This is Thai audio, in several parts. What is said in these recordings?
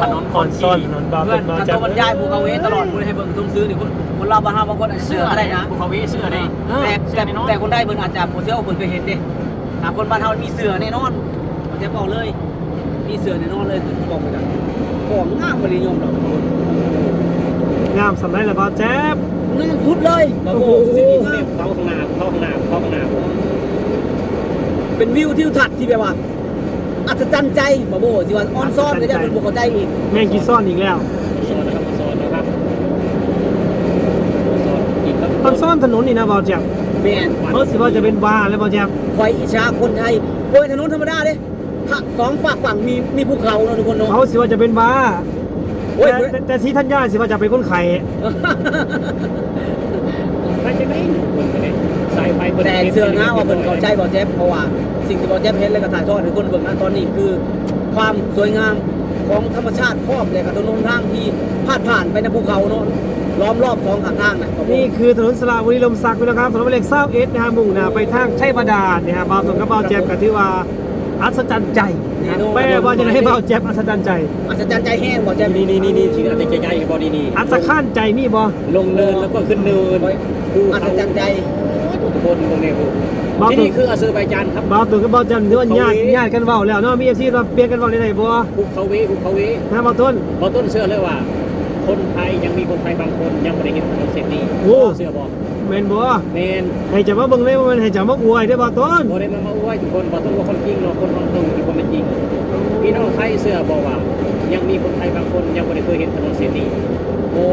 ถนนคคอนนซีซ่อนถนนบาเพื่เพื่ออนนมาจะจากบรรยายภูเขาเวตลอดมูลให้เบิ่งตุ้มซื้อนี่คนคนเราบ้านเราบางคนอาจจะเสื้เสื้อออะอะไรไรนะนะภูเขาเวเสื้อเลยแต่เสื้แต่อแน่นอนแต่คนได้เบิ่งอาจจะบ่เสื้อเอาเพิ่นเคยเห็นเด้ถ้าคนบ้านเฮามีเสื้อแน่นอนมันจะบอกเลย มีเสื้อแน่นอนเลยบอกไปกันของงามบริยมดอกงามสำได้แล้วบ่แจ๊บงามสุดเลยโอ้โหสิ่งนี้เรีงายมกเข้าข้างหน้าเข้าข้างหน้าเข้าข้างหน้าเป็นวิวทิวทัศน์ที่แบบว่า อัศจรรย์ใจบ่โบที่ว่าออนซ่อนก็จะเป็นบ่เข้าใจอีกแม่งกี่ซ่อนอีกแล้วโซนนะครับโซนนะครับโซนอีกครับคอนซ่อนถนนนี่นะบ่แจ๊บแม่นเขาสิว่าจะเป็นบ้าแล้วบ่แจ๊บคอยอิจฉาคนไทยโอ้ยถนนธรรมดาเด้ภาคสองฝากฝั่งมีมีภูเขาเนาะทุกคนเนาะเขาสิว่าจะเป็นบ้าโอ้ยแต่แต่แต่สีธัญญาสิว่าจะเป็นคนไข่ไปจะไหนคนไปไหน สายไฟปิดแต่เชื่อนะว่าเพิ่นเข้าใจบ่แจ๊บเพราะว่าสิ่งที่บ่แจ๊บเห็นแล้วก็ถ่ายทอดให้คนเบิ่งนะตอนนี้คือ ความสวยงามของธรรมชาติครอบเลยกับถนนทางที่พาดผ่านไปในภูเขาเนาะล้อมรอบสองข้างทางนะนี่คือถนนสระบุรีลมศักดิ์นะครับถนนหมายเลขเอสนะฮะมุ่งหน้าไปทางชัยบาดาลนะฮะบ่าวตรงกับบ่าวแจ๊บก็ถือว่าอัศจรรย์ใจนะแม่ว่าจะให้บ่าวแจ๊บอัศจรรย์ใจ อัศจรรย์ใจแห้งบ่แจ๊บนี่นี่นี่นี่ที่อาจจะใหญ่กับบอดีนี่อัศข้านใจมีบ่ลงเนินแล้วก็ขึ้นเนิน อัศจรรย์ใจ ทุกคนตรงนี้คือที่นี่คืออาเซอร์ไบจานครับบ่าวตรงกับบ่าวแจ๊บถือว่าญาติญาติกันเว้าแล้วเนาะมี FC เราเปลี่ยนกันเว้าได้บ่ภูเขาเวภูเขาเวนะบ่าวต้นบอต้นเชื่อเลยว่า คนไทยยังมีคนไทยบางคนยังไม่ได้เห็นถนนเส้นนี้โอ้เชื่อบอกแม่นบ่เมนให้จะมาเบิ่งเลยว่ามันให้จะมาอวยได้อบ่าวต้นบอได้มามาอวยทุกคนบอต้นว่าคนจริงเนาะคนตรงๆคือคนเป็นจริงพี่น้องไทยเชื่อบอกว่า ยังมีคนไทยบางคนยังไม่ได้เคยเห็นถนนเส้นนี้โอ้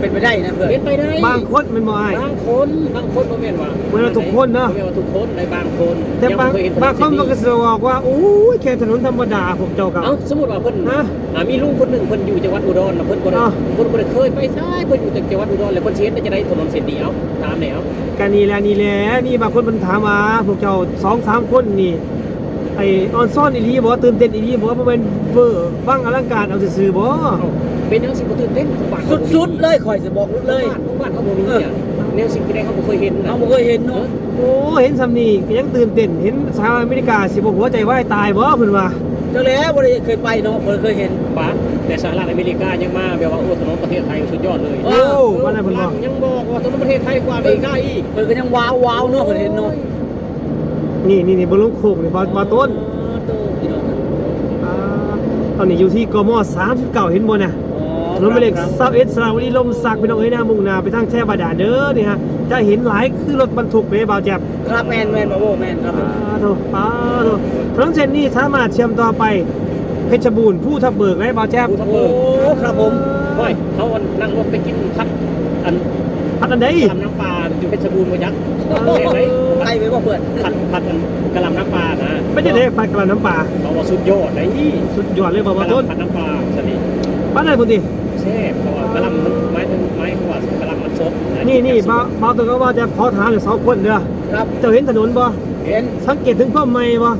เป็นไปได้นะเพื่อนเห็นไปได้บางคนแม่นบ่อ้าย บางคนบางคนบ่แม่นว่าบ่แม่นว่าทุกคนเนอะ บ่แม่นว่าทุกคนในบางคนแต่บางยังบ่เคยเห็นถบางคนมันก็เส้สิบอกว่าโอ้ยแค่ถนนธรรมดาพวกเจ้าก็เอ้าสมมุติว่าเพิ่นฮะอ่ามีลุงคนหนึ่งเพิ่นอยู่จังหวัดอุดรน่ะเพิ่นบ่ได้อ้าว เพิ่นบ่ได้เคยไปซ้ายเพิ่นอยู่แต่จังหวัดอุดรแล้วเพิ่นสิเห็นได้จะได้ถนนเส้นนี้เอ้าถามแนวกันนี่แหละนี่แหละนี่บางคนมันถามมาพวกเจ้าสองสามคนนี่ไอออนซ่อนอีหลีบอกว่าตื่นเต้นอีหลีบอกว่ามันเป็นเวอร์บ้างอลังการเอาซื่อๆบ่เป็นแนวสิ่งบ่ตื่นเต้นของบ้านสุดๆเลยข่อยจะบอกเลยของบ้านเขาบ่มีเนี่ยแนวสิ่งที่ใดเขาบ่เคยเห็นนะเอาบ่เคยเห็นเนาะโอ้เห็นสำนีก็ยังตื่นเต้นเห็นสหรัฐอเมริกาสิบ่หัวใจวายตายบ่เพิ่นว่าจังแล้วบ่ได้เคยไปเนาะบ่ได้เคยเห็น ป้าแต่สหรัฐอเมริกายังมาแบบว่าโอ้ถนนประเทศไทยสุดยอดเลยโอ้ว่าอะไรเพิ่นบอก ยังบอกว่าถนนประเทศไทยกว่าอเมริกาอีกเพิ่นก็ยังว้าวว้าวเนาะเพิ่นเห็นเนาะนี่นี่นี่บนลงโคกนี่บ่บ่ต้นโตพี่น้องอ่าตอนนี้อยู่ที่กม39เห็นบ่น่ะ ถนนหมายเลขเซาเอสสระบุรีลมศักดิ์พี่น้องเอ้ยนะมุ่งหน้าไปทางแช่บาดาลเด้อนี่ฮะจะเห็นหลายคือรถบรรทุกเด้บ่าวแจ๊บครับแมนแมนบ่โบแมนครับปาโถปาโถถนนเส้นนี้สามารถเชื่อมต่อไปเพชรบูรณ์ผู้ทับเบิกได้บ่าวแจ๊บผู้ทับโอ้ครับผมโอ้ยเขานั่งรถไปกินพัดอันพัดอันใดกะลำน้ำปลาอยู่เพชรบูรณ์มายักษ์เห็นไหมไกลไปบ่เพื่อนพัดพัดอันกะลำน้ำปลานะไม่ใช่เด็กพัดกระลาน้ำปลาเขาว่าสุดยอดเลยนี่สุดยอดเลยบ่าวกะต้นลำพัดน้ำปลาสนิทบ้านไหนพุ่นติ แซ่บเพราะว่ากะลำมันไม้ถึงไม้เขาว่ากะลำมันสดะนี่นี่บ่าวบ่าวต้นก็ว่าจะขอถามอยู่สองคนเด้อครับเจ้าเห็นถนนบ่เห็น สังเกตถึงความใหม่บ่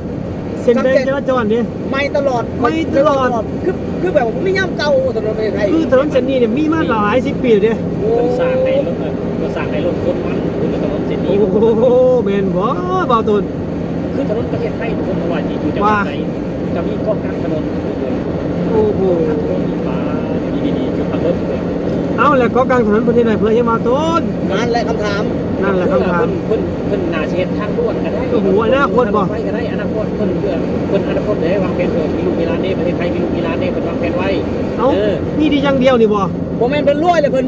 เส้นแดงจราจรนี่ ไม่ตลอดไม่ตลอด คือคือแบบว่าไม่ย่ำเก่าถนนประเทศไทยคือถนนเส้นนี้เนี่ยมีมาหลายสิบปีแล้วเด้โอ้คนสร้างในรถเออคนสร้างในรถคนมันคุณถนนเส้นนี้โอ้โหแม่นบ่บ่าวต้นคือถนนประเทศไทยทุกคนว่าอยู่จังหวัดไหนจะมีเกาะกลางถนนทุกคนโอ้โหทางถนนมีป่า เลยเอาแล้วก็กลางถนนประเทศไหนเพื่อยังมาต้นนั่นแหละคำถามนั่นแหละคำถามเพิ่นเพิ่นนาเสียทางด่วนก็ได้โอ้โหอนาคตบ่ไปก็ได้อนาคตเพิ่นเพื่อเพิ่นอนาคตเดี๋ยววางแผนเออมีลูกมีหลานเด้ประเทศไทยมีลูกมีหลานเด้เพิ่นวางแผนไว้เอ้าเออนี่ดีอย่างเดียวนี่บ่บ่แม่นเพิ่นรวยเลยเพิ่น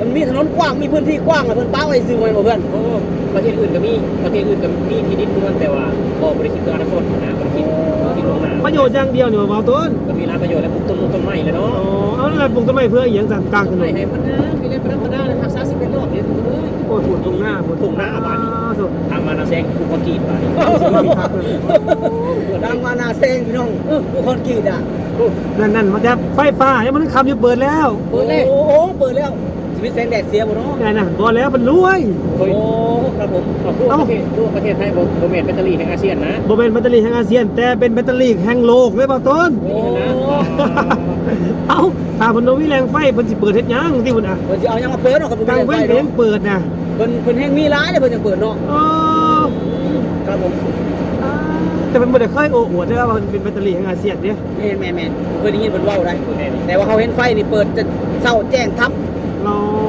มันมีถนนกว้างมีพื้นที่กว้างแล้วเพิ่นป้าไว้ซื้อไว้บ่เพื่อนโอ้ประเทศอื่นก็มีประเทศอื่นก็มีที่ดินด้วยแต่ว่าบ่บริคิดเพื่ออนาคตนะบ่ได้คิดคิดลวงหน้า ประโยชน์อย่างเดียวนี่บ่บ่าวต้นก็มีร้านประโยชน์และปลูกต้นมงต้นไม้แหล้วอ๋อเนาะเอาแล้วปลูกต้นไม้เพื่ออหย่างกลางถนไม่นให้มันนะมีเล่นประดับประดาเลยทักษะสิบเป็นรอบเนี่ยเอ้ยโอ้ยปวดตรงหน้าปวดตรงหน้าบ้านนี่อ้วโถ่ทางมานาแซงกูก็กรีดไปดังมานาเซงพี่น้องผู้คนกรีดอะนั่นนั่นมาแจ๊บไฟฟ้ายังมันขับอยู่เปิดแล้ว เปิดเลยโอ้โหเปิดแล้วชี วิตแสงแดดเสียบ่เนาะไงนะบอกแล้วมันรวยเฮ้ยโอ้ครับผมเอาทั่วประเทศทั่วประเทศไทยบ่บ่แม่นแบตเตอรี่แห่งอาเซียนนะโบเป็นแบตเตอรี่แห่งอาเซียน แต่เป็นแบตเตอรี่แห่งโลกเลยบ่าวต้นโอ้เอ้าถ้าเพนโนวิแรงไฟเพิ่นสิเปิดเฮ็ดหยังที่พุ่นอะเพิ่นสิเอายังมาเปิดเนาะครับกลางเว้นเเพิ่นเปิดน่ะเพิ่นเพิ่นแห่งมีร้ายเลยเพิ่นยังเปิดเนาะอ๋อครับผมอ่าโถแต่เป็นบ่ได้เคยโอ้อวดได้ว่ามันเป็นแบตเตอรี่แห่งอาเซียนเด้แม่นแม่นแม่นเคยได้ยินเพิ่นเว้าได้แต่ว่าเขาเห็นไฟนี่เปิดจะเศร้าแจ้งทับเรา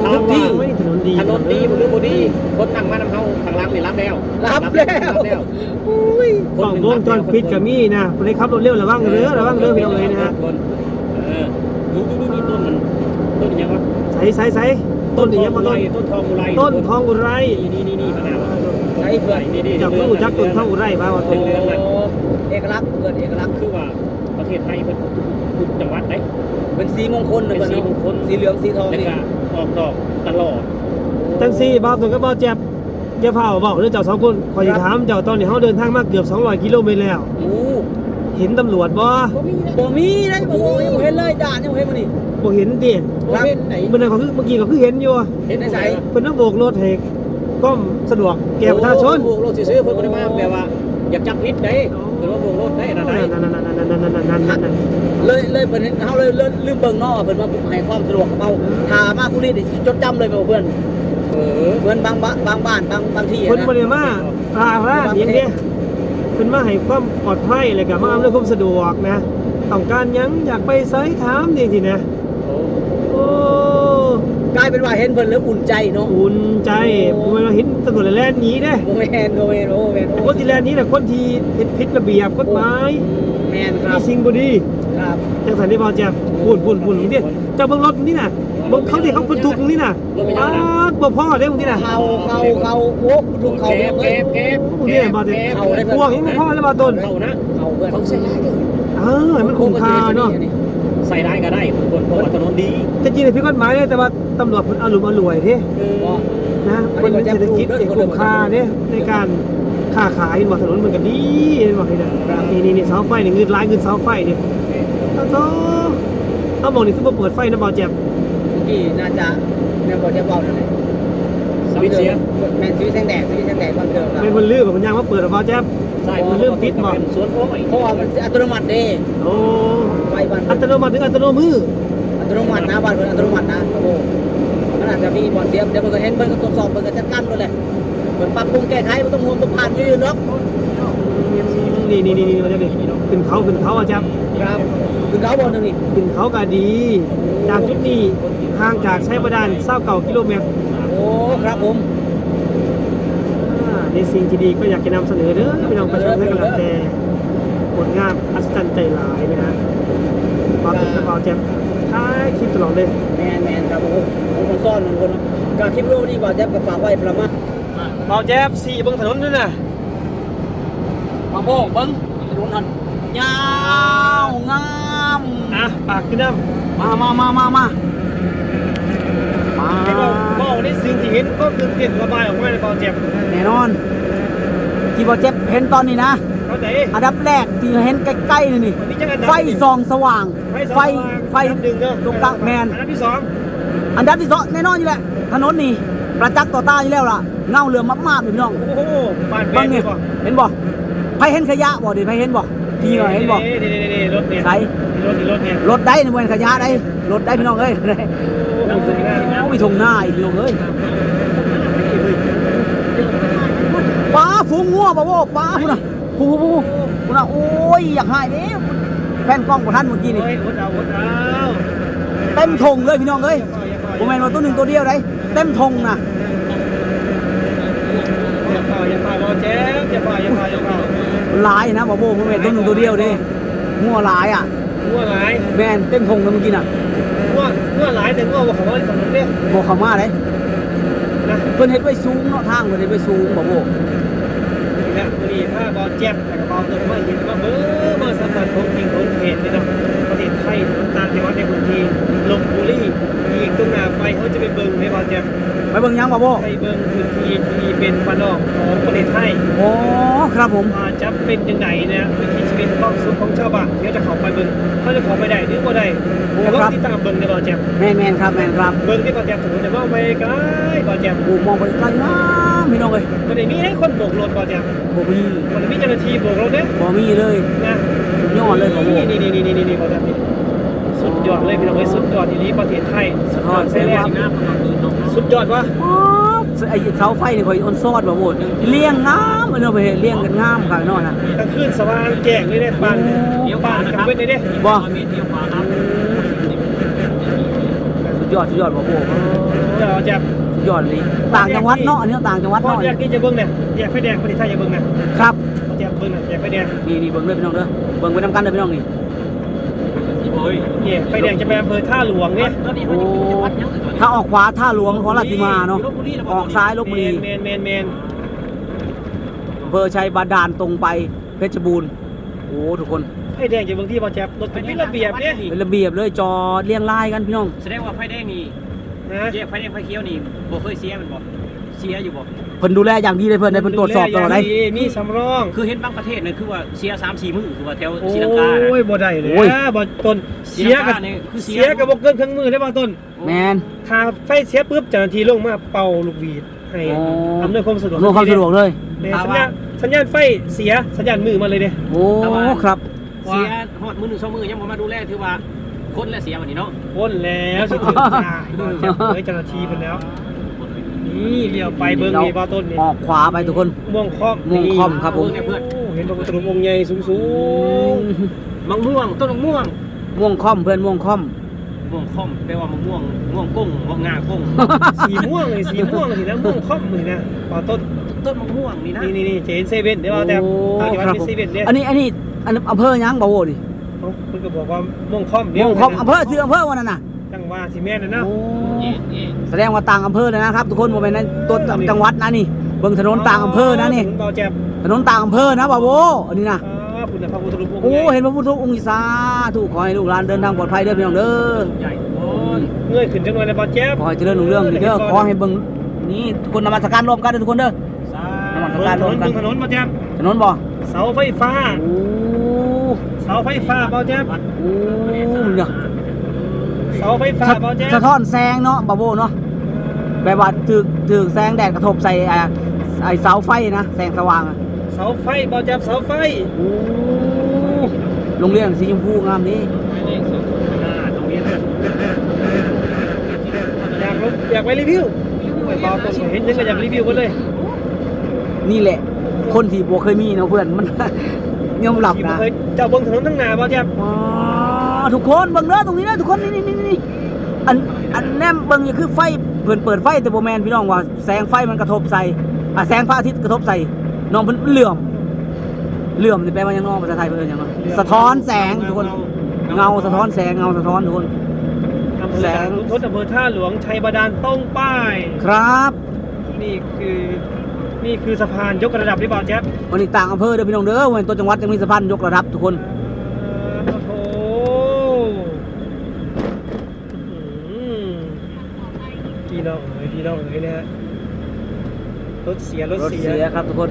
ถามทุกว่าที่ไม่ถนนดีถนนดีหรือบ่ดีคนนั่งมานำเฮาทางหลังนี่รับแล้วรับแล้วรับแล้วอุ้ยกล้องวงจรปิดก็มีนะบ่ได้ขับรถเร็วระวังเด้อระวังเด้อพี่น้องเอ้ยนะฮะคนเออนี่นี่นี่ต้นมันต้นยังวะใส่ใส่ใส่ต้นนี้ยังบ่ต้นต้นทองอุไรต้นทองอุไรนี่นี่นี่มะนาวใช้เพื่อนนี่นี่จากผู้จักต้นทองอุไรมาว่าโอ้ต้นเอกลักษณ์เพื่อนเอกลักษณ์คือว่า ประเทศไทยเป็นทุกจังหวัดได้ เป็นสีมงคลนะเป็นเพื่อนสีเนาะมงคลสีเหลืองสีทองแล้วนี่ก็ออกดอกตลอดจังซี่บ่าวต้นก็บ่าวแจ็บอย่าเผาเว้าเด้อเจ้าสองคนขอสิถามเจ้าตอนนี้เฮาเดินทางมาเกือบ 200 กิโลเมตรแล้วโอ้เห็นตำรวจบ่บ่มีได้บ่มียังบ่เห็นเลยด่านยังบ่เห็นบ่นี่บ่เห็นติครับไหนเมื่อนั้นเขาคือเมื่อกี้ก็คือเห็นอยู่เห็นในสายเพิ่นต้องโบกรถให้ก้มสะดวกแก่ประชาชนโบกรถซื้อๆเพิ่นบ่ได้มาแบบว่า อยากจับพิษได้เพิ่นว่าโบกรถได้นะได้นั่นๆๆๆๆๆเลยเลยเพิ่นเห็นเฮาเลยเลยลืมเบิ่งเนาะเพิ่นมาให้ความสะดวกกับเฮาถามาคุนี่ได้จดจำเลยบ่เพื่อนเออเพื่อนบางบ้านบางบ้านบางบางที่ๆอะเพิ่นนะบ่ได้มาลาราดอย่างเดียวเพิ่นมาให้ความปลอดภัยแล้วก็มาอำนวยความสะดวกนะต้องการหยังอยากไปไสถามนี่สินะโอ้โอ้ กลายเป็นว่าเห็นเพิ่นแล้วอุ่นใจเนาะอุ่นใจบ่แม่นว่าเห็นตำรวจแล่นหนีเด้โมเมนโมเมนโอ้แมนโอ้คนที่แล่นหนี้น่ะคนที่เฮ็ดผิดระเบียบกฎหมายแมนครัมีบสิ่งบ่ดีครับจังสันนี่บ่แจ๊บพูนพูนพูนนี่ดิเจ้าเบิ่งรถนี่น่ะเบิ่งเขาที่เขาบรรทุกนี่น่ะอ้าดบ่พอเด้มึงนี่น่ะเขาเขาเขาโอ้ถูกเขาแกเยบอะแกเลยบแกบมึงนี่บ่ได้เขาได้เพิ่นพวกนี้บ่พอแล้วบ่ต้นเขานะเขาเพื่อนเขาใส่ร้ายเด้อเออให้มันคุ้มค่าเนาะ ใส่ร้ายก็ได้คนเพราะว่าถนนดีจะจริงๆผิดกฎหมายเนี่ยแต่ว่าตำรวจเพิ่นอารมณ์อร่วยเด้ว่านะคนเป็นเศรษฐกิจที่คุ้มค่าเด้ในการค้าขายเห็นบ่ถนนมันก็ดีเห็นบ่เห็นน่ะนี่นี่นี่เสาไฟนี่เงินหลายเงินเสาไฟนี่เอาโตเอาบอกนี่คือบ่เปิดไฟนะบ่แจ๊บที่น่าจะเนี่ยบอกจะบอกนั่นแหละ สวิตช์เสียแมนสวิตช์แสงแดดสวิตช์แสงแดดบางเดิมครับเป็นมันลืมบ่มันยังมาเปิดบ่แจ๊บใช่มันเริ่มปิดบ่เป็นสวนโอ้ยเพราะว่ามันอัตโนมัติเด้โอ้ไฟบ้านอัตโนมัติหรืออัตโนมืออัตโนมัตินะบ้านเพิ่นอัตโนมัตินะโอ้โหมันอาจจะมีบอลเสียเดี๋ยวเพิ่นก็เห็นเพิ่นก็ตรวจสอบเพิ่นก็จัดการด้วยแหละเพิ่นปรับปรุงแก้ไขบ่ต้องห่วงบ่ผ่านยืนเนาะนี่นี่นี่นี่มันจะนี่ขึ้นเขาขึ้นเขาอะจ๊บครับคือเขาบอกหนึงนี่ขึ้นเขาก็ดีจากจุดนี้ห่างจากใช้ประดานเศร้าเก่ากิโลเมตรโอ้ ครับผมอ่าในสิ่งที่ดีก็อยากจะนำเสนอเด้อพี่น้องประชาชนให้กำลังแต่ผลงานอัศจรรย์ใจหลายนะฮะความเป็นกระเป๋าแจ๊บท้ายคลิปตลอดเลยแมนแมนครับผมผมคนซ่อนบางคนเนาะการคลิปวิดีโอนี้บ่าวแจ๊บก็ฝากไว้ประมาณเป๋าแจ๊บสี่บนถนนด้วยนะมาโบกเบิ้งถนนนั่นยาวงามอะปากขึ้นน้ำมามามามามามา ให้บอกบอกในสิ่งที่เห็นก็คือเปลี่ยนระบายออกมาในเป๋าแจ๊บแน่นอน ที่บ่าวแจ๊บเห็นตอนนี้นะเข้าใจอันดับแรกที่เห็นใกล้ๆนี่นี่วันนี้จะกันดับไฟส่องสว่าง ไฟไฟไฟหนึ่งเด้อตรงกลางแมน อันดับที่สองอันดับที่สองแน่นอนอยู่แหละถนนนี่ประจักษ์ต่อตาอยู่แล้วล่ะเงาเหลือมมากๆนี่พี่น้องโอ้โหปานแบเบิ่นงเลนี่ยป่ะเห็นบ่ไผเห็นขยะบ่ดิไผเห็นบ่พี่ว่าเห็นบ่นี่นี่นี่นี่รถเนี่ยใส่รถนี่รถเนี่ยรถได้ในเมืองขยะได้รถได้พี่น้องเอ้ย โอ้โหสวยงามโอ้มีทงหน้าอีกพี่น้องเอ้ยป้าฟูงงัวบ่โว้ป้าพุ่นน่ะฟูฟูพุ่นน่ะโอ้ยอยากหายเด้แฟนกล้องบ่ทันเมื่อกี้นี่เฮ้ยอดเอาอดเอาเต็มทงเลยพี่น้องเอ้ยบ่แม่นว่าตัวหนึงตัวเดียวได้เต็มทงน่ะอย่าฝ่าอย่าฝ่าบอลแจ๊บอย่าฝ่าอย่าฝ่าอย่าฝ่าหลายนะบ่โว้บ่แม่นตัวหนึงตัวเดียวเด้งัวหลายอะงัวหลายแม่นเต็มทงเลยเมื่อกี้น่ะ งัวงัวหลายแต่งัวว่าเขาว่าถนนเนี่ยบ่เข้ามาเด้นะเพิ่นเฮ็ดไว้สูงเนาะทางเพิ่นเฮ็ดไว้สูงบ่โว้นี่แหละนี่ถ้าบอลแจ๊บแต่กับบอลตัวมาเห็นว่าเบ้อมาสัมผัสของจริงของเขตนี่นะประเทศไทยต่างจังหวัดในพื้นที่ลบบุรีอีก ตรงหน้าไปเขาจะไปเบิ่งให้บอลแจ๊บไปเบิ่งหยังบ่โว้ไปเบิ่งพื้นที่ที่เป็นบ้านนอกของประเทศไทยโอ้ครับผมว่าจะเป็นยังไงนะวิถีชีวิตความสุขของชาวบ้านเดี๋ยวจะเข้าไปเบิ่งเขาจะเข้าไปได้หรือบ่ได้แต่ว่าที่ตามเบิ่งในบ่อแจ่มแม่นแม่นครับแม่นครับเบิ่งที่บ่อแจ่มถนนจะว่าไปไกลบ่อแจ่มโอ้มองไปไกลงามพี่น้องเอ้ยบ่ได้มีให้คนโบกรถบ่อแจ่มบ่มีบ่ได้มีเจ้าหน้าที่โบกรถเด้บ่มีเลยนะสุดยอดเลยบ่โว้นี่นี่นี่นี่นี่บ่อแจ่มนี่ สุดยอดเลยพี่น้องเอ้ยสุดยอดอีหลีประเทศไทยสุดยอดใช่แล้วสุดยอดวะอ๋อไอ้เสาไฟนี่ข่อยออนซอดบ่โหดเลี้ยงงามเนาะไปเฮ็ดเลี้ยงกันงามคักเนาะนะกลางคืนสว่างแจ้งเลยเนี่ยปั่นเดี๋ยวปั่ขานนะกัครับเว้นเลยเด้บ่เมตรเดียวขวาครับสุดยอดสุดยอดบ่โหเดี๋ยวจะสุดยอดเลยต่างจังหวัดเนาะอันนี้ต่างจังหวัดพอเนาะอยากที่จะเบิ่งเนี่ยอยากไฟแดงประเทศไทยอย่าเบิ่งนะครับอยากเบิ่งน่ะอยากไฟแดงนี่นี่เบิ่งเด้อพี่น้องเด้อเบิ่งไปนํกันเด้อพี่น้องนี่ โอ้ยเนี่ยไฟแดงจะไปอำเภอท่าหลวงเนี่ยตอนนี้เขาอยู่จังหวัดยังถ้าออกขวาท่าหลวงของราชสีมาเนาะออกซ้ายลบบุรีแมนแมนแมนอำเภอชัยบาดาลตรงไปเพชรบูรณ์โอ้ทุกคนไฟแดงจะเบิ่งที่บ่แจ๊บรถเป็นพิระเบียบเนี่ยเป็นระเบียบเลยจอดเรียงรายกันพี่น้อง แสดงว่าไฟแดงนี่นะแยกไฟแดงไฟเขียวนี่บ่เคยเสียมันบ่ เสียอยู่บ่เพิ่นดูแลอย่างดีเลยเพิ่นได้เพิ่นตรวจสอบตลอดได้มีสำรองคือเห็นบางประเทศนี่คือว่าเสีย3 4มื้อคือว่าแถวโอ้ศรีลังกาน่ะยบ่ได้เลยโอ้ยนะบ่ต้นเสียกับศรีลังกานี่คือเสีเสียยกับบ่เกินครึ่งมือได้บ่ต้นแมนถ้าไฟเสียปุ๊บเจ้าหน้าที่ลงมาเป่าลูกหวีดให้อ๋ออำนวยความสะดวกรวมความสะดวกเลยเนี่ยสัญญาณสัญญาณไฟเสียสัญญาณมือมาเลยเด้โอ้ครับเสียฮอดมื้อหนึงสองมื้อยังบ่มาดูแลถือว่าคนและเสียวันนี้เนาะพ้นแล้วสิถึงจ่ายบ่จับเลยเจ้าหน้าที่เพิ่นแล้ว นี่เลี้ยวไปเบิ่งนี่บ่ต้นนี่ออกขวาไปทุกคน ม่วงค่อมม่วงค่อมครับผมเนี่ยเพื่อนโอ้เห็นพระพุทธรูปองค์ใหญ่สูงมะม่วงต้นมะม่วงม่วงค่อมเพื่อนม่วงค่อมม่วงค่อมแปลว่ามะม่วงม่วงกุ้งม่วงงากุ้งๆสีม่วงเลยสีม่วงสินะม่วงค่อมเลยนะบ่ต้นต้นมะม่วงนี่นะนี่นี่นี่เจนเซเว่นเดี๋ยวเอาแต่โอ้ทางจังหวัดครับเป็นผมเซเว่นเนี่ยอันนี้อันนี้อันนี้อำเภอหยังบ่โว้ดิเขาคุณก็บอกว่าม่วงค่อมเดีม่วงค่อมนะอำเภอชื่ออำเภอวันนั้นน่ะจังว่าสิแม่นนะเนาะโอ้เอ๊ะเอ๊ะ แสดงว่าต่างอำเภอเลยนะครับ ทุกคนบ่แม่นในตัวจังหวัดนะนี่เบิ่งถนนต่างอำเภอนะนี่ถเบาแจ็บถนนต่างอำเภอนะบ่าวโวอันนี้นะอ่าคุณพระพุทธรูปองค์โอ้ใหญ่เห็นพระพุทธองค์อีสาถูกขอให้ลูกหลานเดินทางปลอดภัยเด้อพี่น้องเด้อใหญ่โอนเงยขึ้นจังหน่อยนะเบาแจ็บขอให้เจริญรุ่งเรื่องเด้อขอให้เบิ่งนี่ทุกคนนมัสการรวมกันเด้อทุกคนเด้อสาระวังเบิ่งถนนเบิ่งถนนเบาแจ็บถนนบ่เสาไฟฟ้าโอ้เสาไฟฟ้าเบาแจ๊บโอ้เนี่ย เสาไฟฟ้าสะเบาแจ๊บสะท้อนแสงเนาะบ่าวโวเนาะแบบว่าถึกถึกแสงแดดกระทบใส่ไอ้ไอ้เสาไฟนะแสงสว่างอะเสาไฟเบาแจ๊บเสาไฟโอ้โรงเรียนสีชมพูงามนี้ตรงนี้เลยอยากรู้อยากไปรีวิวไปเบาตรงเห็นยังก็อยากรีวิวหมดเลย นี่แหละ คนที่บ่เคยมีเนาะเพื่อนมันยอมรับที่บ่นะเคยเจ้าเบิ่งถนนทั้งหน้าเบาแจ๊ บอ๋อทุกคนเบิ่งเด้อตรงนี้นะทุกคนนี่นี่นี่นี่อันอันแนมเบิ่งนี่คือไฟเปิดเปิดไฟแต่บ่แม่นพี่น้องว่าแสงไฟมันกระทบใส่อะแสงพระอาทิตย์กระทบใส่น้องเพิ่นเหลื่อมเหลื่อมนี่แปลว่าหยังน้องภาษาไทยเพิ่นเอิ้นหยังเนาะสะท้อนแสงทุกคนเงาสะท้อนแสงเงาสะท้อนทุกคน อำเภอแสง ลุทศอำเภอท่าหลวงชัยบาดาลต้องป้าย ครับนี่คือนี่คือสะพานยกระดับที่เบาแจ๊บวันนี้ต่างอำเภอเด้อพี่น้องเด้อวันนี้ตัวจังหวัดยังมีสะพานยกระดับทุกคน โอ้โหอื้อหือ พี่น้องเอ้ยพี่น้องเอ้ยนะฮะรถเสียรถรถเสียเสียครับทุกคน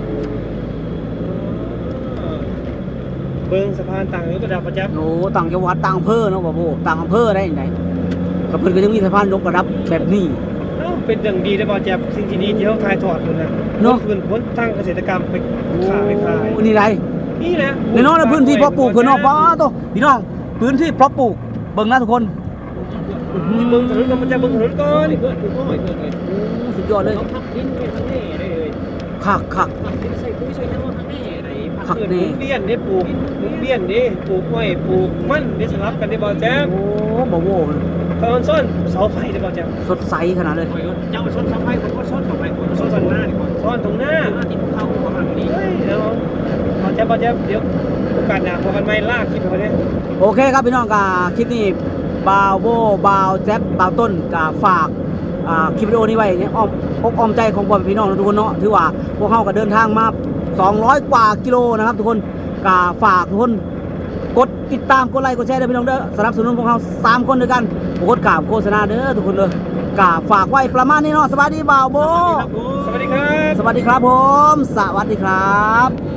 เบิ้งสะพานต่างยกระดับประจับโอ้ต่างจังหวัดต่างอำเภอเนาะบ่โบต่างอำเภอได้ยังไงกับเพิ่นก็ยังมีสะพานยกระดับแบบนี้เอ้าเป็นอย่างดีได้บ่แจ๊บสิ่งที่ดีที่เขาทายทอดมันนะเนอะคืนพ้นทางเกษตรกรรมไปขายไปขายโอ้นี่ไรนี่แหละในน้องในพื้นที่เพาะปลูกเพิ่นเนาะป้าโตพี่น้องพื้นที่เพาะปลูกเบิ่งนะทุกคน เบิ้งถนนก่อนประจับเบิ้งถนนก่อนเพื่อนกูก็ไม่เพื่อนเลยสุดยอดเลยเขาพักดินไปทางนี้ได้เลยคักคักพักดินใส่ปุ๋ยใส่น้ำมันทางนี้ได้พักคักเกิดหแน่มุนเวียนได้ปลูกหมุนเวียนดิปลูกอ้อยปลูกมันได้สลับกันได้บ่แจ๊บโอ้บ่โว้ตอนส้นเสาไฟได้บ่แจ๊บสดใสขนาดเลยเจ้าชนเสาไฟคนก็ชนเสาไฟคนก็ชนเสาหน้าดีกว่าซ้อนตรงหน้าหน้าติดภูเขาประมาณนี้เฮ้ยเดี๋ยวบ่แจ๊บบ่แจ๊บเดี๋ยวโอกาสหน้าพบกันใหม่ลากคลิปไปเนี่ยโอเคครับพี่น้องกาคลิปนี้ บาวโบบาวแจ๊บบาวต้นกาฝากคลิปวิดีโอนี้ไว้เนี่ยอ้อมอกอ้อมใจของพ่อมพี่น้องทุกคนเนาะถือว่าพวกเขาก็เดินทางมา 200 กว่ากิโลนะครับทุกคนกาฝากทุกคนกดติดตามกดไลค์กดแชร์ด้วยพี่น้องเด้อสนับสนุนพวกเราสามคนด้วยกันกดกราบโฆษณาเด้อทุกคนเลยกาฝากไว้ประมาณนี้เนาะสวัสดีบ่าวโบสวัสดีครับ สวัสดีครับผม สวัสดีครับ